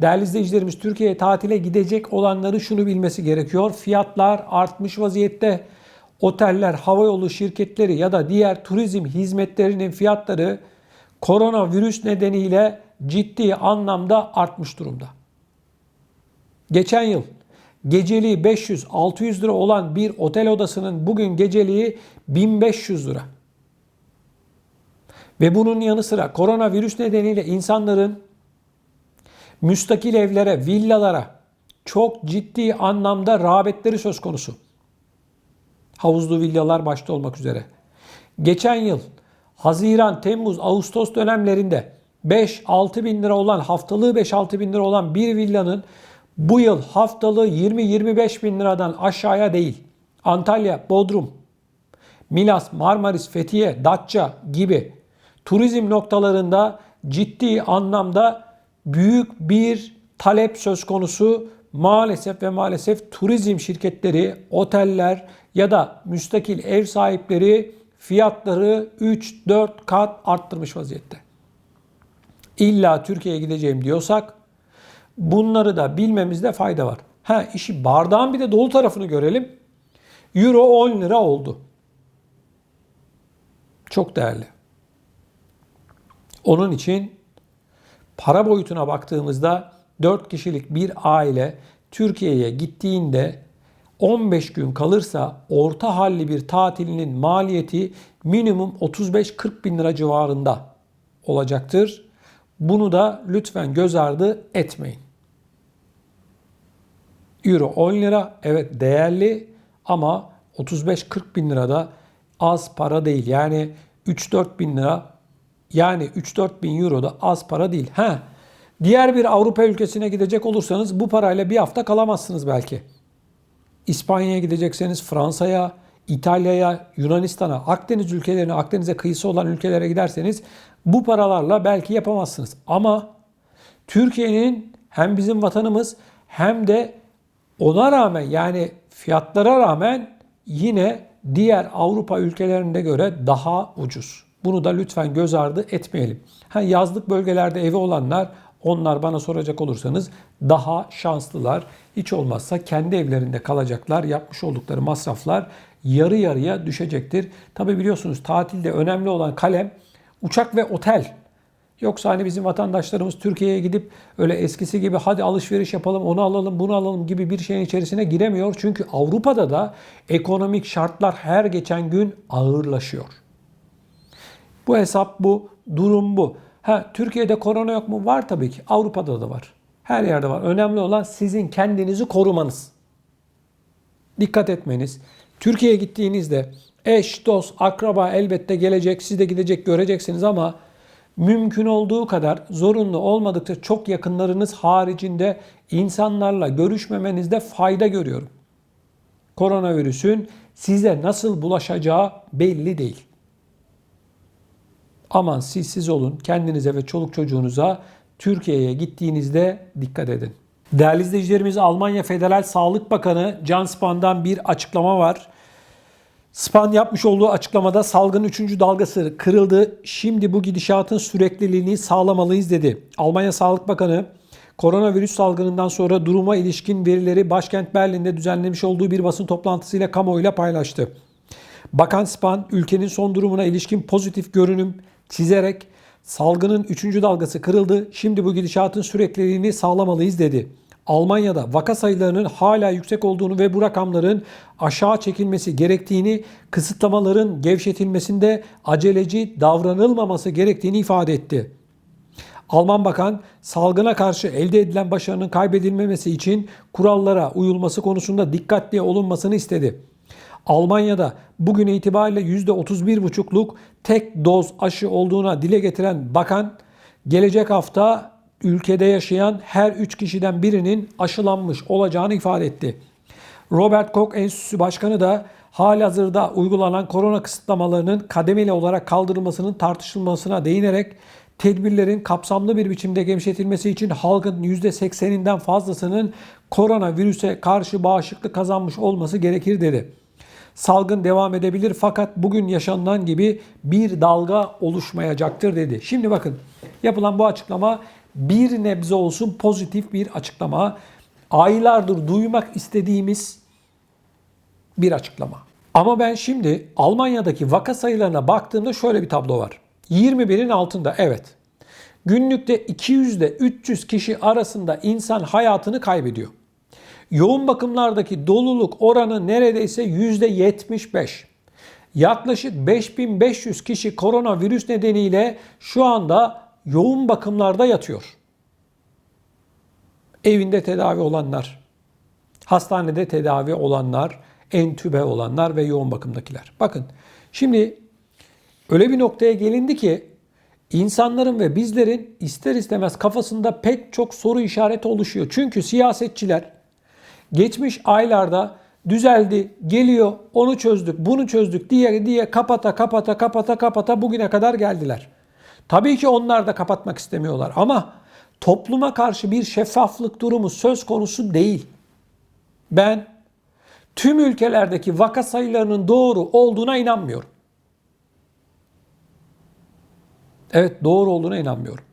Değerli izleyicilerimiz Türkiye'ye tatile gidecek olanları şunu bilmesi gerekiyor. Fiyatlar artmış vaziyette. Oteller, havayolu şirketleri ya da diğer turizm hizmetlerinin fiyatları koronavirüs nedeniyle ciddi anlamda artmış durumda. Geçen yıl geceliği 500-600 lira olan bir otel odasının bugün geceliği 1500 lira. Ve bunun yanı sıra koronavirüs nedeniyle insanların müstakil evlere, villalara çok ciddi anlamda rağbetleri söz konusu. Havuzlu villalar başta olmak üzere. Geçen yıl Haziran, Temmuz, Ağustos dönemlerinde 5-6 bin lira olan, haftalığı 5-6 bin lira olan bir villanın bu yıl haftalığı 20-25 bin liradan aşağıya değil. Antalya, Bodrum, Milas, Marmaris, Fethiye, Datça gibi turizm noktalarında ciddi anlamda büyük bir talep söz konusu. Maalesef ve maalesef turizm şirketleri, oteller ya da müstakil ev sahipleri fiyatları 3-4 kat arttırmış vaziyette. İlla Türkiye'ye gideceğim diyorsak bunları da bilmemizde fayda var. Ha işi bardağın bir de dolu tarafını görelim. Euro 10 lira oldu. Çok değerli. Onun için para boyutuna baktığımızda 4 kişilik bir aile Türkiye'ye gittiğinde 15 gün kalırsa orta halli bir tatilinin maliyeti minimum 35-40 bin lira civarında olacaktır. Bunu da lütfen göz ardı etmeyin. Euro 10 lira evet değerli ama 35-40 bin lira da az para değil. Yani 3-4 bin lira yani 3-4 bin euro da az para değil. Ha, diğer bir Avrupa ülkesine gidecek olursanız bu parayla bir hafta kalamazsınız belki. İspanya'ya gidecekseniz Fransa'ya, İtalya'ya, Yunanistan'a, Akdeniz ülkelerine, Akdeniz'e kıyısı olan ülkelere giderseniz bu paralarla belki yapamazsınız. Ama Türkiye'nin hem bizim vatanımız hem de ona rağmen yani fiyatlara rağmen yine diğer Avrupa ülkelerine göre daha ucuz. Bunu da lütfen göz ardı etmeyelim. Ha, yazlık bölgelerde evi olanlar onlar bana soracak olursanız daha şanslılar. Hiç olmazsa kendi evlerinde kalacaklar. Yapmış oldukları masraflar yarı yarıya düşecektir. Tabi biliyorsunuz tatilde önemli olan kalem uçak ve otel. Yoksa hani bizim vatandaşlarımız Türkiye'ye gidip öyle eskisi gibi hadi alışveriş yapalım, onu alalım, bunu alalım gibi bir şeyin içerisine giremiyor. Çünkü Avrupa'da da ekonomik şartlar her geçen gün ağırlaşıyor. Bu hesap bu, durum bu. Ha Türkiye'de korona yok mu? Var tabii ki. Avrupa'da da var. Her yerde var. Önemli olan sizin kendinizi korumanız. Dikkat etmeniz. Türkiye'ye gittiğinizde eş, dost, akraba elbette gelecek, siz de gidecek göreceksiniz ama mümkün olduğu kadar zorunlu olmadıkça çok yakınlarınız haricinde insanlarla görüşmemenizde fayda görüyorum. Koronavirüsün size nasıl bulaşacağı belli değil. Aman siz siz olun. Kendinize ve çoluk çocuğunuza Türkiye'ye gittiğinizde dikkat edin. Değerli izleyicilerimiz Almanya Federal Sağlık Bakanı Can Span'dan bir açıklama var. Span yapmış olduğu açıklamada salgın 3. dalgası kırıldı. Şimdi bu gidişatın sürekliliğini sağlamalıyız dedi. Almanya Sağlık Bakanı koronavirüs salgınından sonra duruma ilişkin verileri başkent Berlin'de düzenlemiş olduğu bir basın toplantısıyla kamuoyuyla paylaştı. Bakan Span ülkenin son durumuna ilişkin pozitif görünüm çizerek salgının 3. dalgası kırıldı. Şimdi bu gidişatın sürekliliğini sağlamalıyız dedi. Almanya'da vaka sayılarının hala yüksek olduğunu ve bu rakamların aşağı çekilmesi gerektiğini, kısıtlamaların gevşetilmesinde aceleci davranılmaması gerektiğini ifade etti. Alman Bakan salgına karşı elde edilen başarının kaybedilmemesi için kurallara uyulması konusunda dikkatli olunmasını istedi. Almanya'da bugün itibariyle %31,5'luk tek doz aşı olduğuna dile getiren bakan gelecek hafta ülkede yaşayan her 3 kişiden birinin aşılanmış olacağını ifade etti. Robert Koch Enstitüsü Başkanı da halihazırda uygulanan korona kısıtlamalarının kademeli olarak kaldırılmasının tartışılmasına değinerek tedbirlerin kapsamlı bir biçimde gevşetilmesi için halkın %80'inden fazlasının koronavirüse karşı bağışıklık kazanmış olması gerekir dedi. Salgın devam edebilir fakat bugün yaşanılan gibi bir dalga oluşmayacaktır dedi. Şimdi bakın yapılan bu açıklama bir nebze olsun pozitif bir açıklama. Aylardır duymak istediğimiz bir açıklama. Ama ben şimdi Almanya'daki vaka sayılarına baktığımda şöyle bir tablo var. 21'in altında evet. Günlükte 200 ile 300 kişi arasında insan hayatını kaybediyor. Yoğun bakımlardaki doluluk oranı neredeyse %75. Yaklaşık 5500 kişi koronavirüs nedeniyle şu anda yoğun bakımlarda yatıyor. Evinde tedavi olanlar, hastanede tedavi olanlar, entübe olanlar ve yoğun bakımdakiler. Bakın şimdi öyle bir noktaya gelindi ki insanların ve bizlerin ister istemez kafasında pek çok soru işareti oluşuyor. Çünkü siyasetçiler geçmiş aylarda düzeldi, geliyor, onu çözdük, bunu çözdük diye diye kapata kapata kapata kapata bugüne kadar geldiler. Tabii ki onlar da kapatmak istemiyorlar ama topluma karşı bir şeffaflık durumu söz konusu değil. Ben tüm ülkelerdeki vaka sayılarının doğru olduğuna inanmıyorum. Evet doğru olduğuna inanmıyorum.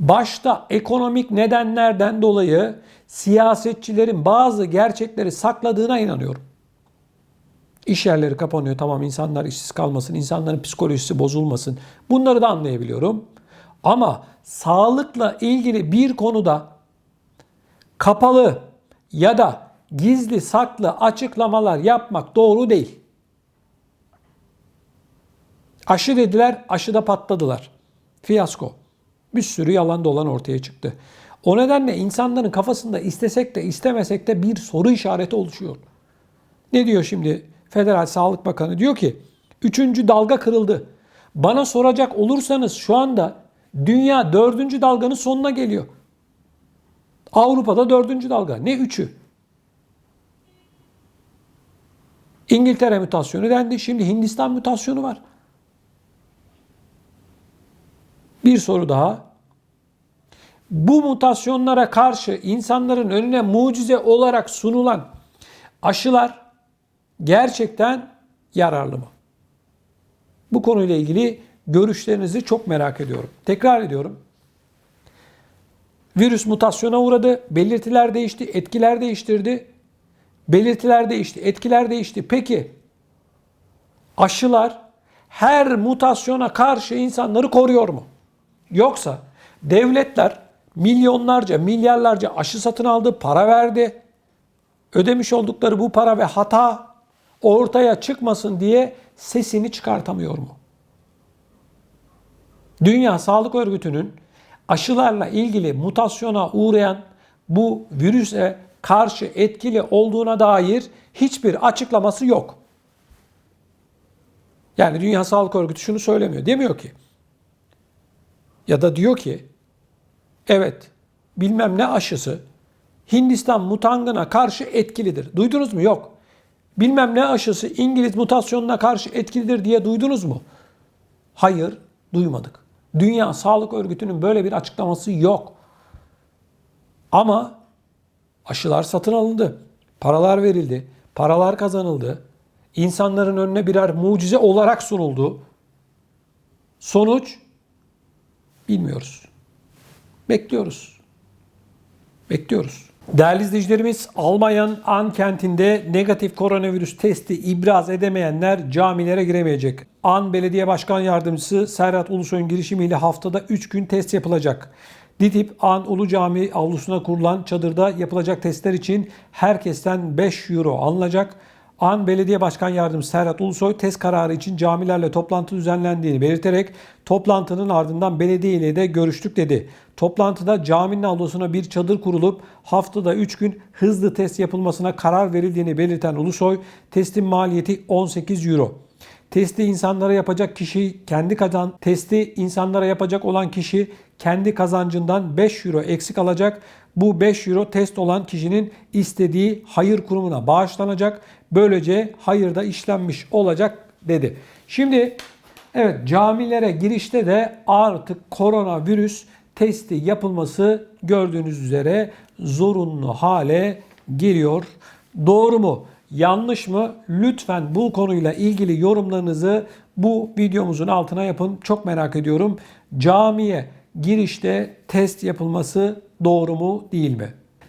Başta ekonomik nedenlerden dolayı siyasetçilerin bazı gerçekleri sakladığına inanıyorum. İş yerleri kapanıyor. Tamam insanlar işsiz kalmasın, insanların psikolojisi bozulmasın. Bunları da anlayabiliyorum. Ama sağlıkla ilgili bir konuda kapalı ya da gizli saklı açıklamalar yapmak doğru değil. Aşı dediler, aşıda patladılar. Fiyasko. Bir sürü yalan dolan ortaya çıktı. O nedenle insanların kafasında istesek de istemesek de bir soru işareti oluşuyor. Ne diyor şimdi Federal Sağlık Bakanı? Diyor ki üçüncü dalga kırıldı. Bana soracak olursanız şu anda dünya dördüncü dalganın sonuna geliyor. Avrupa'da dördüncü dalga. Ne üçü? İngiltere mutasyonu dendi. Şimdi Hindistan mutasyonu var. Bir soru daha. Bu mutasyonlara karşı insanların önüne mucize olarak sunulan aşılar gerçekten yararlı mı? Bu konuyla ilgili görüşlerinizi çok merak ediyorum. Tekrar ediyorum. Virüs mutasyona uğradı, belirtiler değişti, etkiler değiştirdi. Belirtiler değişti, etkiler değişti. Peki aşılar her mutasyona karşı insanları koruyor mu? Yoksa devletler milyonlarca, milyarlarca aşı satın aldı, para verdi. Ödemiş oldukları bu para ve hata ortaya çıkmasın diye sesini çıkartamıyor mu? Dünya Sağlık Örgütü'nün aşılarla ilgili mutasyona uğrayan bu virüse karşı etkili olduğuna dair hiçbir açıklaması yok. Yani Dünya Sağlık Örgütü şunu söylemiyor. Demiyor ki ya da diyor ki evet bilmem ne aşısı Hindistan mutangına karşı etkilidir. Duydunuz mu? Yok. Bilmem ne aşısı İngiliz mutasyonuna karşı etkilidir diye duydunuz mu? Hayır, duymadık. Dünya Sağlık Örgütü'nün böyle bir açıklaması yok. Ama aşılar satın alındı. Paralar verildi. Paralar kazanıldı. İnsanların önüne birer mucize olarak sunuldu. Sonuç bilmiyoruz. Bekliyoruz. Bekliyoruz. Değerli izleyicilerimiz Almanya'nın An kentinde negatif koronavirüs testi ibraz edemeyenler camilere giremeyecek. An Belediye Başkan Yardımcısı Serhat Ulusoy'un girişimiyle haftada 3 gün test yapılacak. DİTİP An Ulu Cami avlusuna kurulan çadırda yapılacak testler için herkesten 5 euro alınacak. An Belediye Başkan Yardımcısı Serhat Ulusoy test kararı için camilerle toplantı düzenlendiğini belirterek toplantının ardından belediye ile de görüştük dedi. Toplantıda caminin avlusuna bir çadır kurulup haftada 3 gün hızlı test yapılmasına karar verildiğini belirten Ulusoy testin maliyeti 18 euro. Testi insanlara yapacak kişi kendi kazan testi insanlara yapacak olan kişi kendi kazancından 5 euro eksik alacak. Bu 5 euro test olan kişinin istediği hayır kurumuna bağışlanacak. Böylece hayırda işlenmiş olacak dedi. Şimdi evet camilere girişte de artık koronavirüs testi yapılması gördüğünüz üzere zorunlu hale geliyor. Doğru mu? Yanlış mı? Lütfen bu konuyla ilgili yorumlarınızı bu videomuzun altına yapın. Çok merak ediyorum. Camiye girişte test yapılması doğru mu değil mi?